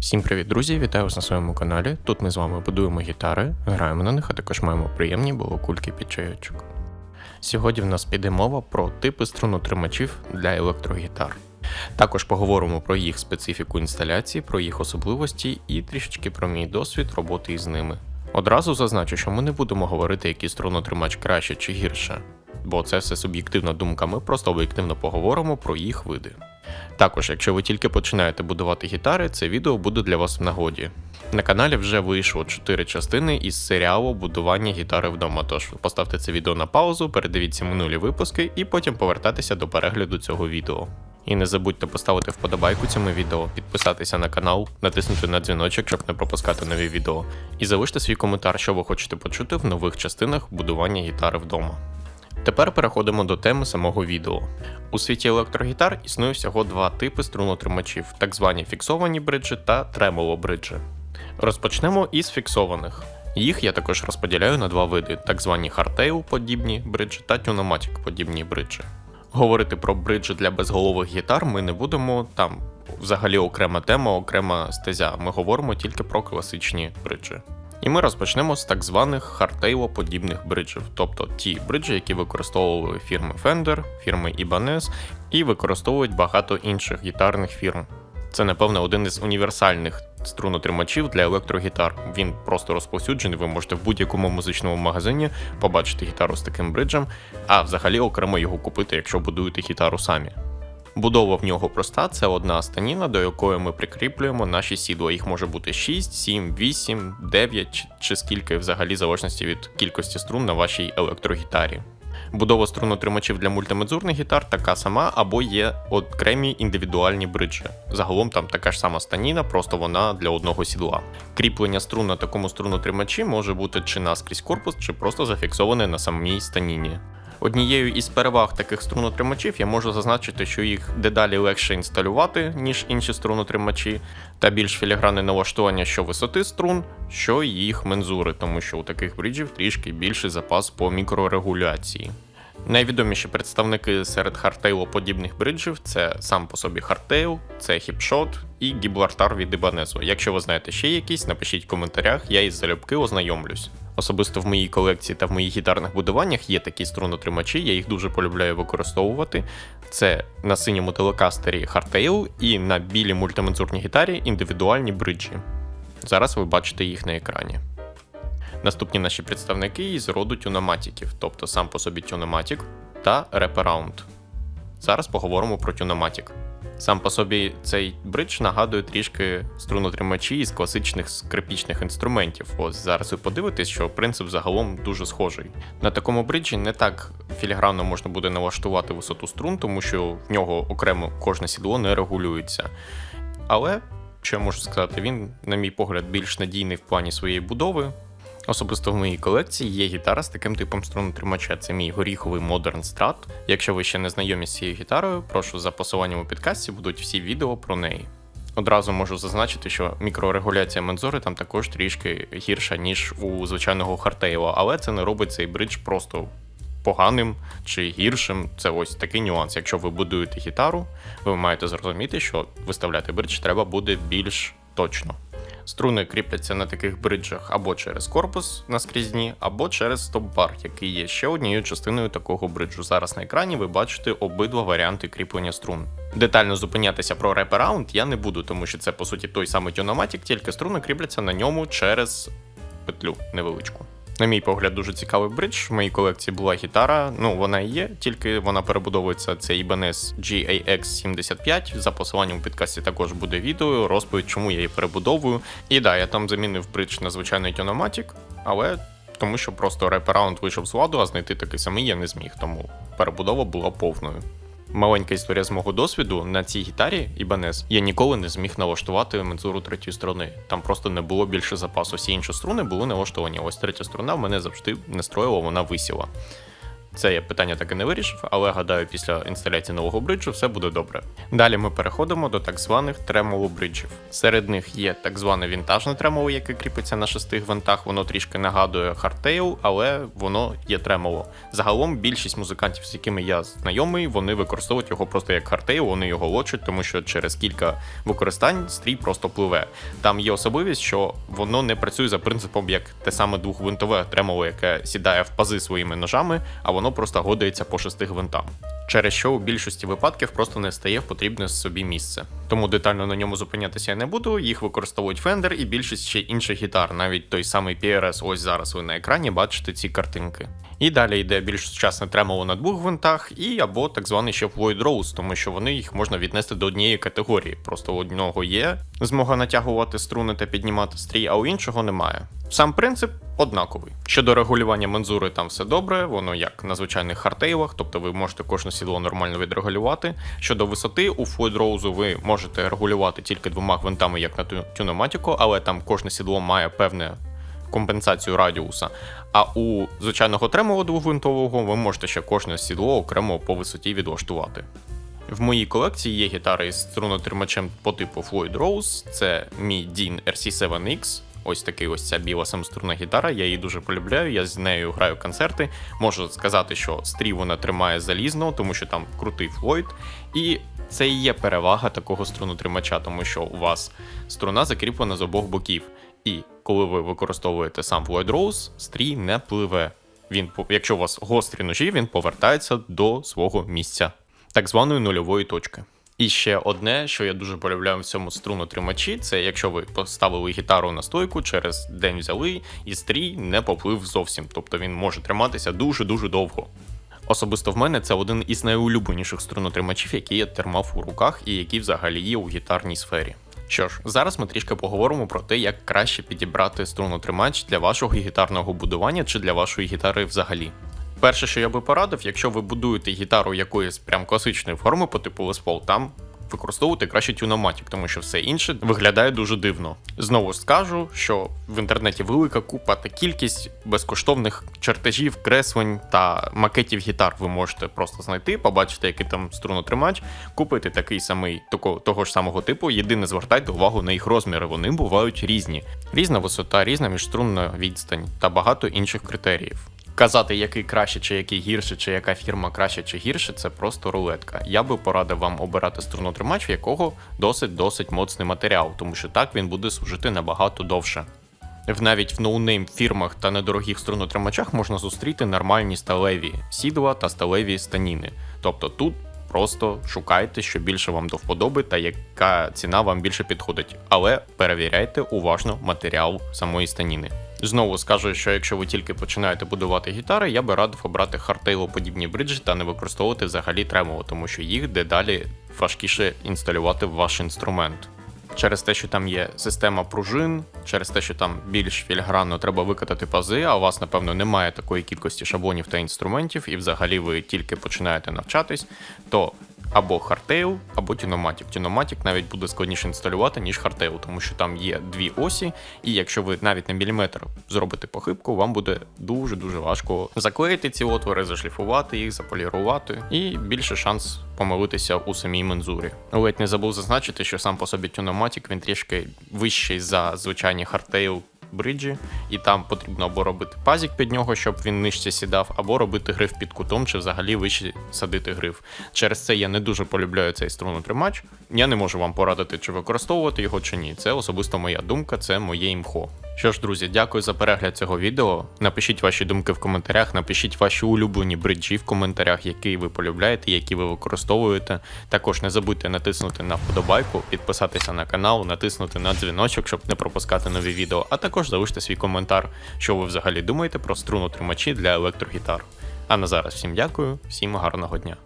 Всім привіт, друзі! Вітаю вас на своєму каналі. Тут ми з вами будуємо гітари, граємо на них, а також маємо приємні балакульки під чайочок. Сьогодні в нас піде мова про типи струнотримачів для електрогітар. Також поговоримо про їх специфіку інсталяції, про їх особливості і трішечки про мій досвід роботи із ними. Одразу зазначу, що ми не будемо говорити, який струнотримач краще чи гірше, бо це все суб'єктивна думка, ми просто об'єктивно поговоримо про їх види. Також, якщо ви тільки починаєте будувати гітари, це відео буде для вас в нагоді. На каналі вже вийшло 4 частини із серіалу будування гітари вдома. Тож поставте це відео на паузу, передивіться минулі випуски і потім повертайтеся до перегляду цього відео. І не забудьте поставити вподобайку цьому відео, підписатися на канал, натиснути на дзвіночок, щоб не пропускати нові відео, і залиште свій коментар, що ви хочете почути в нових частинах будування гітари вдома. Тепер переходимо до теми самого відео. У світі електрогітар існує всього два типи струнотримачів: так звані фіксовані бриджі та тремоло бриджі. Розпочнемо із фіксованих. Їх я також розподіляю на два види: так звані хардтейл подібні бриджі та тюноматік подібні бриджі. Говорити про бриджі для безголових гітар ми не будемо там. Взагалі окрема тема, окрема стезя. Ми говоримо тільки про класичні бриджі. І ми розпочнемо з так званих хардтейло-подібних бриджів, тобто ті бриджі, які використовували фірми Fender, фірми Ibanez і використовують багато інших гітарних фірм. Це, напевно, один із універсальних струнотримачів для електрогітар. Він просто розповсюджений. Ви можете в будь-якому музичному магазині побачити гітару з таким бриджем, а взагалі окремо його купити, якщо будуєте гітару самі. Будова в нього проста, це одна станіна, до якої ми прикріплюємо наші сідла. Їх може бути 6, 7, 8, 9 чи- чи скільки, взагалі, залежності від кількості струн на вашій електрогітарі. Будова струнотримачів для мультимедзурних гітар така сама, або є окремі індивідуальні бриджі. Загалом там така ж сама станіна, просто вона для одного сідла. Кріплення струн на такому струнотримачі може бути чи наскрізь корпус, чи просто зафіксоване на самій станіні. Однією із переваг таких струнотримачів я можу зазначити, що їх дедалі легше інсталювати, ніж інші струнотримачі, та більш філігранне налаштування що висоти струн, що їх мензури, тому що у таких бріджів трішки більший запас по мікрорегуляції. Найвідоміші представники серед хардтейло подібних бриджів це сам по собі хардтейл, це хіпшот і гіблартар від Ібанезу. Якщо ви знаєте ще якісь, напишіть в коментарях, я із залюбки ознайомлюсь. Особисто в моїй колекції та в моїх гітарних будуваннях є такі струнотримачі, я їх дуже полюбляю використовувати. Це на синьому телекастері Hardtail і на білій мультимензурній гітарі індивідуальні бриджі. Зараз ви бачите їх на екрані. Наступні наші представники із роду тюноматіків, тобто сам по собі тюноматік та Wraparound. Зараз поговоримо про тюноматік. Сам по собі цей бридж нагадує трішки струнотримачі із класичних скрипічних інструментів. Ось зараз ви подивитесь, що принцип загалом дуже схожий. На такому бриджі не так філігранно можна буде налаштувати висоту струн, тому що в нього окремо кожне сідло не регулюється. Але, що я можу сказати, він, на мій погляд, більш надійний в плані своєї будови. Особисто в моїй колекції є гітара з таким типом струнотримача. Це мій горіховий Modern Strat. Якщо ви ще не знайомі з цією гітарою, прошу за посиланням у підкасті будуть всі відео про неї. Одразу можу зазначити, що мікрорегуляція мензури там також трішки гірша, ніж у звичайного хартейла, але це не робить цей бридж просто поганим чи гіршим. Це ось такий нюанс. Якщо ви будуєте гітару, ви маєте зрозуміти, що виставляти бридж треба буде більш точно. Струни кріпляться на таких бриджах або через корпус наскрізні, або через стоп-бар, який є ще однією частиною такого бриджу. Зараз на екрані ви бачите обидва варіанти кріплення струн. Детально зупинятися про репараунд я не буду, тому що це по суті той самий тюноматік, тільки струни кріпляться на ньому через петлю невеличку. На мій погляд, дуже цікавий бридж. В моїй колекції була гітара. Ну, вона і є, тільки вона перебудовується. Це Ibanez GAX75. За посиланням у підкасті також буде відео, розповідь, чому я її перебудовую. І да, я там замінив бридж на звичайний Tyonomatic, але тому що просто репараунд вийшов з ладу, а знайти такий самий я не зміг, тому перебудова була повною. Маленька історія з мого досвіду на цій гітарі Ibanez я ніколи не зміг налаштувати мензуру третьої струни. Там просто не було більше запасу. Всі інші струни були налаштовані. Ось третя струна в мене завжди не строїла, вона висіла. Це я питання так і не вирішив, але гадаю, після інсталяції нового бриджу все буде добре. Далі ми переходимо до так званих тремоло бриджів. Серед них є так зване вінтажне тремоло, яке кріпиться на шести гвинтах. Воно трішки нагадує хардтейл, але воно є тремоло. Загалом більшість музикантів, з якими я знайомий, вони використовують його просто як хардтейл, вони його лочать, тому що через кілька використань стрій просто пливе. Там є особливість, що воно не працює за принципом як те саме двохгвинтове тремоло, яке сідає в пази своїми ножами, а воно просто годується по шести гвинтам. Через що у більшості випадків просто не стає в потрібне собі місце. Тому детально на ньому зупинятися я не буду. Їх використовують Fender і більшість ще інших гітар, навіть той самий PRS. Ось зараз ви на екрані бачите ці картинки. І далі йде більш сучасне тремоло на двох гвинтах, і або так званий ще Floyd Rose, тому що вони їх можна віднести до однієї категорії. Просто у одного є змога натягувати струни та піднімати стрій, а у іншого немає. Сам принцип однаковий. Щодо регулювання мензури, там все добре, воно як на звичайних хардтейлах, тобто ви можете кожне сідло нормально відрегулювати. Щодо висоти, у Floyd Rose ви можете регулювати тільки двома гвинтами, як на тюноматіку, але там кожне сідло має певне компенсацію радіуса. А у звичайного тремоло двогвинтового ви можете ще кожне сідло окремо по висоті відлаштувати. В моїй колекції є гітари із струнотримачем по типу Floyd Rose, це мій Dean RC7X. Ось такий ось ця біла самострунна гітара, я її дуже полюбляю, я з нею граю концерти. Можу сказати, що стрій вона тримає залізно, тому що там крутий Флойд. І це і є перевага такого струнотримача, тому що у вас струна закріплена з обох боків. І коли ви використовуєте сам Floyd Rose, стрій не пливе. Він, якщо у вас гострі ножі, він повертається до свого місця, так званої нульової точки. І ще одне, що я дуже полюбляю в цьому струнотримачі, це якщо ви поставили гітару на стойку, через день взяли, і стрій не поплив зовсім. Тобто він може триматися дуже-дуже довго. Особисто в мене це один із найулюбленіших струнотримачів, які я тримав у руках і які взагалі є у гітарній сфері. Що ж, зараз ми трішки поговоримо про те, як краще підібрати струнотримач для вашого гітарного будування чи для вашої гітари взагалі. Перше, що я би порадив, якщо ви будуєте гітару якоїсь прям класичної форми по типу Les Paul, там використовувати краще тюноматік, тому що все інше виглядає дуже дивно. Знову скажу, що в інтернеті велика купа та кількість безкоштовних чертежів, креслень та макетів гітар ви можете просто знайти, побачити, який там струнотримач, купити такий самий того, того ж самого типу. Єдине, звертайте увагу на їх розміри. Вони бувають різні. Різна висота, різна міжструнна відстань та багато інших критеріїв. Казати, який краще, чи який гірше, чи яка фірма краще чи гірше, це просто рулетка. Я би порадив вам обирати струнотримач, в якого досить досить моцний матеріал, тому що так він буде служити набагато довше. В навіть в ноунейм фірмах та недорогих струнотримачах можна зустріти нормальні сталеві сідла та сталеві станіни. Тобто тут просто шукайте, що більше вам до вподоби та яка ціна вам більше підходить, але перевіряйте уважно матеріал самої станіни. Знову скажу, що якщо ви тільки починаєте будувати гітари, я би радив обрати хардтейлоподібні бриджі та не використовувати взагалі тремоло, тому що їх дедалі важкіше інсталювати в ваш інструмент. Через те, що там є система пружин, через те, що там більш фільгранно треба викатати пази, а у вас, напевно, немає такої кількості шаблонів та інструментів, і взагалі ви тільки починаєте навчатись, то або хардтейл, або тіноматік. Тіноматік навіть буде складніше інсталювати, ніж хардтейл, тому що там є дві осі, і якщо ви навіть на міліметр зробите похибку, вам буде дуже-дуже важко заклеїти ці отвори, зашліфувати їх, заполірувати, і більше шанс помилитися у самій мензурі. Ледь не забув зазначити, що сам по собі тюноматік він трішки вищий за звичайні хардтейл бриджі, і там потрібно або робити пазік під нього, щоб він нижче сідав, або робити гриф під кутом, чи взагалі вище садити гриф. Через це я не дуже полюбляю цей струнотримач. Я не можу вам порадити, чи використовувати його, чи ні. Це особисто моя думка, це моє імхо. Що ж, друзі, дякую за перегляд цього відео. Напишіть ваші думки в коментарях, напишіть ваші улюблені бриджі в коментарях, які ви полюбляєте, які ви використовуєте. Також не забудьте натиснути на вподобайку, підписатися на канал, натиснути на дзвіночок, щоб не пропускати нові відео. А також залиште свій коментар, що ви взагалі думаєте про струнотримачі для електрогітар. А на зараз всім дякую, всім гарного дня.